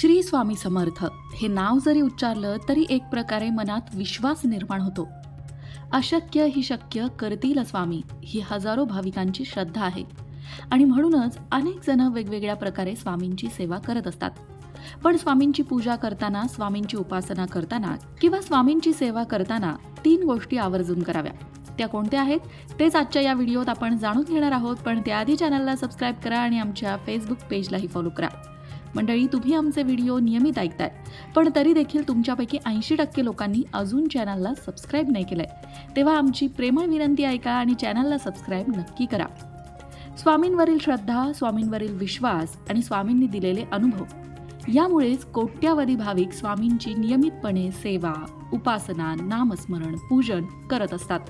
श्री स्वामी समर्थ. हे नाव जरी उच्चारलं तरी एक प्रकारे मनात विश्वास निर्माण होतो. अशक्य ही शक्य करतील स्वामी ही हजारो भाविकांची श्रद्धा आहे. आणि म्हणूनच अनेक जण वेगवेगळ्या प्रकारे स्वामींची सेवा करत असतात. पण स्वामींची पूजा करताना स्वामींची उपासना करताना किंवा स्वामींची सेवा करताना तीन गोष्टी आवर्जून कराव्या. त्या कोणत्या आहेत? तेच आजच्या या व्हिडिओत आपण जाणून घेणार आहोत पण त्याआधी चॅनलला सबस्क्राईब करा आणि आमच्या फेसबुक पेजलाही फॉलो करा. मंडळी तुम्ही आमचे व्हिडिओ नियमित ऐकताय. पण तरी देखील तुमच्यापैकी ऐंशी टक्के लोकांनी अजून चॅनलला सबस्क्राईब नाही केलंय. तेव्हा आमची प्रेमळ विनंती ऐका आणि चॅनलला सबस्क्राईब नक्की करा. स्वामींवरील श्रद्धा स्वामींवरील विश्वास आणि स्वामींनी दिलेले अनुभव. यामुळेच कोट्यावधी भाविक स्वामींची नियमितपणे सेवा उपासना नामस्मरण पूजन करत असतात.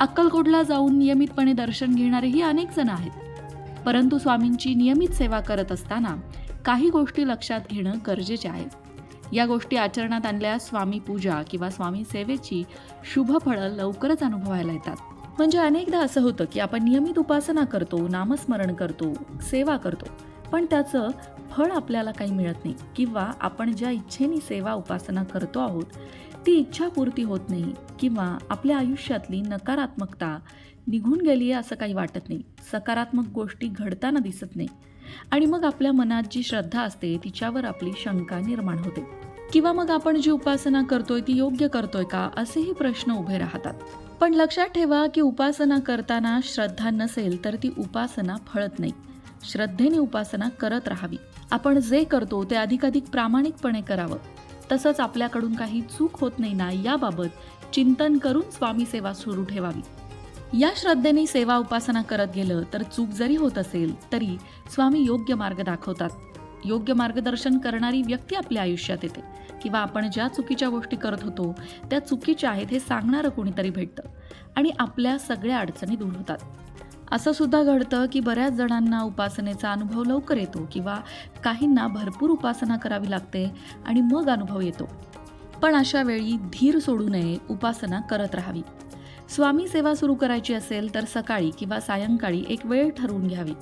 अक्कलकोटला जाऊन नियमितपणे दर्शन घेणारेही अनेक जण आहेत. परंतु स्वामींची नियमित सेवा करत असताना काही गोष्टी लक्षात घेणं गरजेचे आहे. या गोष्टी आचरणात आणल्यास स्वामी पूजा किंवा स्वामी सेवेची शुभ फळं लवकरच अनुभवायला येतात. म्हणजे अनेकदा असं होतं की आपण नियमित उपासना करतो नामस्मरण करतो सेवा करतो. पण त्याचं फळ आपल्याला काही मिळत नाही. किंवा आपण ज्या इच्छेने सेवा उपासना करतो आहोत ती इच्छापूर्ती होत नाही किंवा आपल्या आयुष्यातली नकारात्मकता निघून गेली आहे असं काही वाटत नाही. सकारात्मक गोष्टी घडताना दिसत नाही. आणि मग आपल्या मनात जी श्रद्धा असते तिच्यावर आपली शंका निर्माण होते. किंवा मग आपण जी उपासना करतोय ती योग्य करतोय का असेही प्रश्न उभे राहतात. पण लक्षात ठेवा की उपासना करताना श्रद्धा नसेल तर ती उपासना फळत नाही. श्रद्धेने उपासना करत राहावी. आपण जे करतो ते अधिकाधिक प्रामाणिकपणे करावं. तसंच आपल्याकडून काही चूक होत नाही ना याबाबत चिंतन करून स्वामी सेवा सुरू ठेवावी. या श्रद्धेने सेवा उपासना करत गेलं तर चूक जरी होत असेल तरी स्वामी योग्य मार्ग दाखवतात. योग्य मार्गदर्शन करणारी व्यक्ती आपल्या आयुष्यात येते किंवा आपण ज्या चुकीच्या गोष्टी करत होतो त्या चुकीच्या आहेत हे सांगणारं कोणीतरी भेटतं आणि आपल्या सगळ्या अडचणी दूर होतात. असं सुद्धा घडतं की बऱ्याच जणांना उपासनेचा अनुभव लवकर येतो किंवा काहींना भरपूर उपासना करावी लागते आणि मग अनुभव येतो. पण अशा वेळी धीर सोडू नये उपासना करत राहावी. स्वामी सेवा सुरू करायची असेल तर सकाळी किंवा सायंकाळी एक वेळ ठरवून घ्यावी.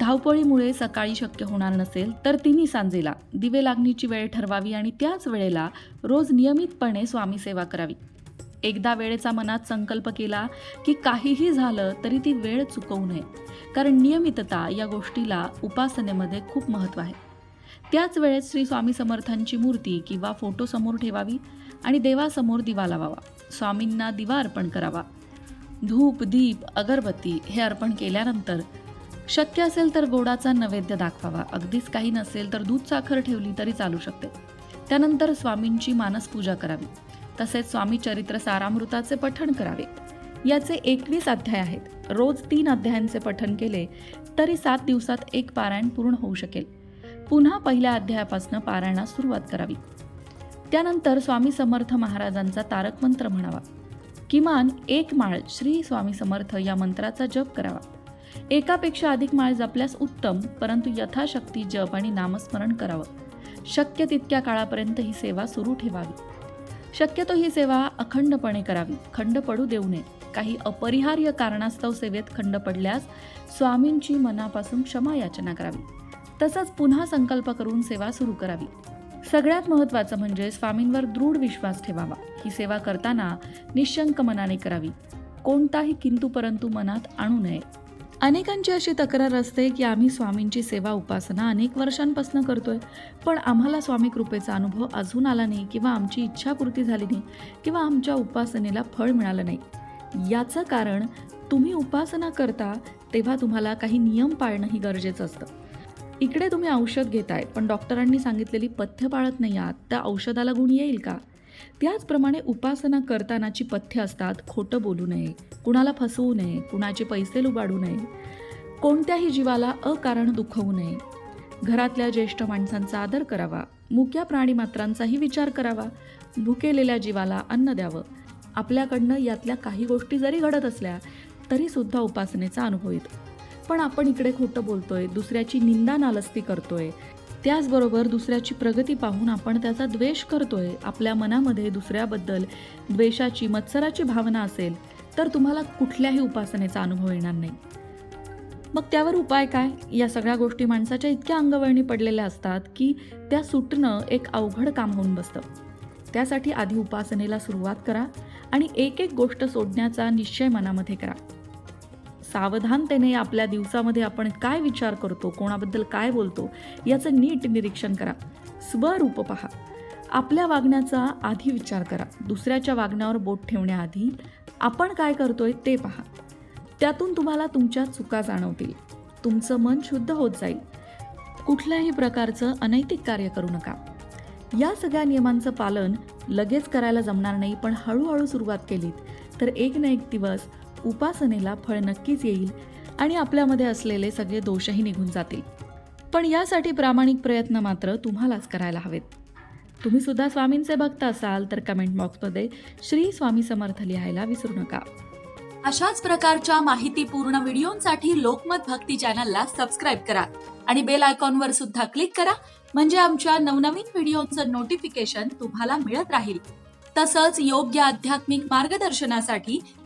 धावपळीमुळे सकाळी शक्य होणार नसेल तर तिन्ही सांजेला दिवे लागणीची वेळ ठरवावी आणि त्याच वेळेला रोज नियमितपणे स्वामी सेवा करावी. एकदा वेळेचा मनात संकल्प केला की काहीही झालं तरी ती वेळ चुकवू नये. कारण नियमितता या गोष्टीला उपासनेमध्ये खूप महत्त्व आहे. त्याच वेळेत श्री स्वामी समर्थांची मूर्ती किंवा फोटो समोर ठेवावी आणि देवासमोर दिवा लावावा. स्वामींना दिवा अर्पण करावा. धूप दीप अगरबत्ती हे अर्पण केल्यानंतर शक्य असेल तर गोडाचा नैवेद्य दाखवावा. अगदीच काही नसेल तर दूध साखर ठेवली तरी चालू शकते. त्यानंतर स्वामींची मानस पूजा करावी. तसेच स्वामी चरित्र सारामृताचे पठण करावे याचे एकवीस अध्याय आहेत. रोज तीन अध्यायांचे पठण केले तरी सात दिवसात एक पारायण पूर्ण होऊ शकेल. पुन्हा पहिल्या अध्यायापासून पारायणास सुरुवात करावी. त्यानंतर स्वामी समर्थ महाराजांचा तारक मंत्र म्हणावा. किमान एक माळ श्री स्वामी समर्थ या मंत्राचा जप करावा. एकापेक्षा अधिक माळ जपल्यास उत्तम परंतु यथाशक्ती जप आणि नामस्मरण करावं. शक्य तितक्या काळापर्यंत ही सेवा सुरू ठेवावी. शक्यतो ही सेवा अखंडपणे करावी. खंड पडू देऊ नये. काही अपरिहार्य कारणास्तव सेवेत खंड पडल्यास स्वामींची मनापासून क्षमा याचना करावी. तसंच पुन्हा संकल्प करून सेवा सुरू करावी. सगळ्यात महत्त्वाचं म्हणजे स्वामींवर दृढ विश्वास ठेवावा. ही सेवा करताना निशंक मनाने करावी. कोणताही किंतु परंतु मनात आणू नये. अनेकांची अशी तक्रार असते की आम्ही स्वामींची सेवा उपासना अनेक वर्षांपासून करतोय पण आम्हाला स्वामी कृपेचा अनुभव अजून आला नाही किंवा आमची इच्छापूर्ती झाली नाही किंवा आमच्या उपासनेला फळ मिळालं नाही. याचं कारण तुम्ही उपासना करता तेव्हा तुम्हाला काही नियम पाळणंही गरजेचं असतं. इकडे तुम्ही औषध घेताय पण डॉक्टरांनी सांगितलेली पथ्य पाळत नाही आहात त्या औषधाला गुण येईल का? त्याचप्रमाणे उपासना करतानाची पथ्य असतात खोटं बोलू नये कुणाला फसवू नये कुणाचे पैसे लुबाडू नये कोणत्याही जीवाला अकारण दुखवू नये. घरातल्या ज्येष्ठ माणसांचा आदर करावा मुक्या प्राणीमात्रांचाही विचार करावा भुकेलेल्या जीवाला अन्न द्यावं. आपल्याकडनं यातल्या काही गोष्टी जरी घडत असल्या तरी सुद्धा उपासनेचा अनुभव येतो. पण आपण इकडे खोटं बोलतोय दुसऱ्याची निंदा नालस्ती करतोय त्याचबरोबर दुसऱ्याची प्रगती पाहून आपण त्याचा द्वेष करतोय. आपल्या मनामध्ये दुसऱ्याबद्दल द्वेषाची मत्सराची भावना असेल तर तुम्हाला कुठल्याही उपासनेचा अनुभव येणार नाही. मग त्यावर उपाय काय? या सगळ्या गोष्टी माणसाच्या इतक्या अंगवळणी पडलेल्या असतात की त्या सुटणं एक अवघड काम होऊन बसतं. त्यासाठी आधी उपासनेला सुरुवात करा आणि एक एक गोष्ट सोडण्याचा निश्चय मनामध्ये करा. सावधानतेने आपल्या दिवसामध्ये आपण काय विचार करतो कोणाबद्दल काय बोलतो याचं नीट निरीक्षण करा. स्वरूप पहा. आपल्या वागण्याचा आधी विचार करा. दुसऱ्याच्या वागण्यावर बोट ठेवण्याआधी आपण काय करतोय ते पहा. त्यातून तुम्हाला तुमच्या चुका जाणवतील. तुमचं मन शुद्ध होत जाईल. कुठल्याही प्रकारचं अनैतिक कार्य करू नका. या सगळ्या नियमांचं पालन लगेच करायला जमणार नाही पण हळूहळू सुरुवात केलीत तर एक ना एक दिवस उपासनेला फळ नक्कीच येईल आणि आपल्यामध्ये असलेले सगळे दोषही निघून जातील. पण यासाठी प्रामाणिक प्रयत्न मात्र तुम्हालाच करायला हवेत. तुम्ही सुद्धा स्वामींचे भक्त असाल तर कमेंट बॉक्समध्ये श्री स्वामी समर्थ लिहायला विसरू नका. अशाच प्रकारच्या माहितीपूर्ण व्हिडिओंसाठी लोकमत भक्ती चॅनलला सबस्क्राईब करा आणि बेल आयकॉनवर सुद्धा क्लिक करा म्हणजे आमच्या नवनवीन व्हिडिओचं नोटिफिकेशन तुम्हाला मिळत राहील. तसंच योग्य आध्यात्मिक मार्गदर्शनासाठी